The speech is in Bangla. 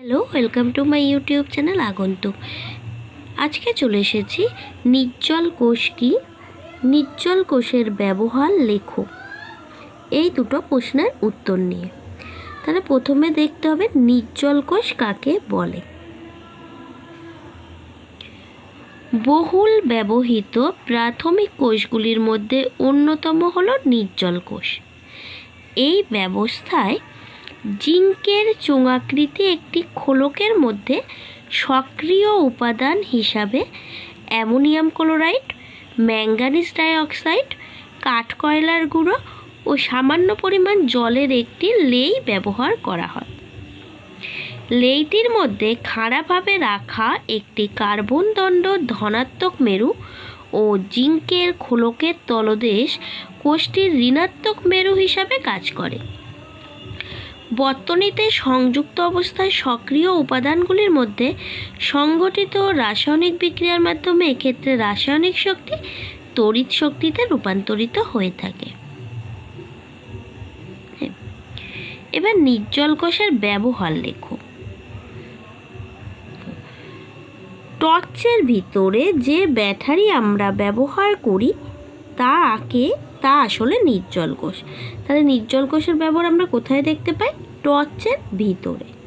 Hello welcome to my YouTube channel আগন্তুক আজকে চলে এসেছি নির্জল কোষ কি? নির্জল কোষের ব্যবহার লেখো। এই দুটো প্রশ্নের উত্তর নিয়ে। তাহলে প্রথমে দেখতে হবে নির্জল কোষ কাকে বলে। বহুল ব্যবহৃত প্রাথমিক কোষগুলির মধ্যে অন্যতম হলো নির্জল কোষ। এই ব্যবস্থায় জিঙ্কের চোঙাকৃতি একটি খোলকের মধ্যে সক্রিয় উপাদান হিসাবে অ্যামোনিয়াম ক্লোরাইড ম্যাঙ্গানিজ ডাইঅক্সাইড, কাঠকয়লার গুঁড়ো ও সামান্য পরিমাণ জলের একটি লেই ব্যবহার করা হয়। লেইটির মধ্যে খাড়াভাবে রাখা একটি কার্বন দণ্ড ধনাত্মক মেরু ও জিঙ্কের খোলকের তলদেশ কোষটির ঋণাত্মক মেরু হিসাবে কাজ করে। বর্তনীতে সংযুক্ত অবস্থায় সক্রিয় উপাদানগুলির মধ্যে সংগঠিত রাসায়নিক বিক্রিয়ার মাধ্যমে এক্ষেত্রে রাসায়নিক শক্তি তড়িৎ শক্তিতে রূপান্তরিত হয়ে থাকে। এবার নির্জল কোষের ব্যবহার লেখো। টর্চের ভিতরে যে ব্যাটারি আমরা ব্যবহার করি তাকে তা আসলে নির্জল কোষ। তাহলে নির্জল কোষের ব্যবহার আমরা কোথায় দেখতে পাই? টর্চের ভিতরে।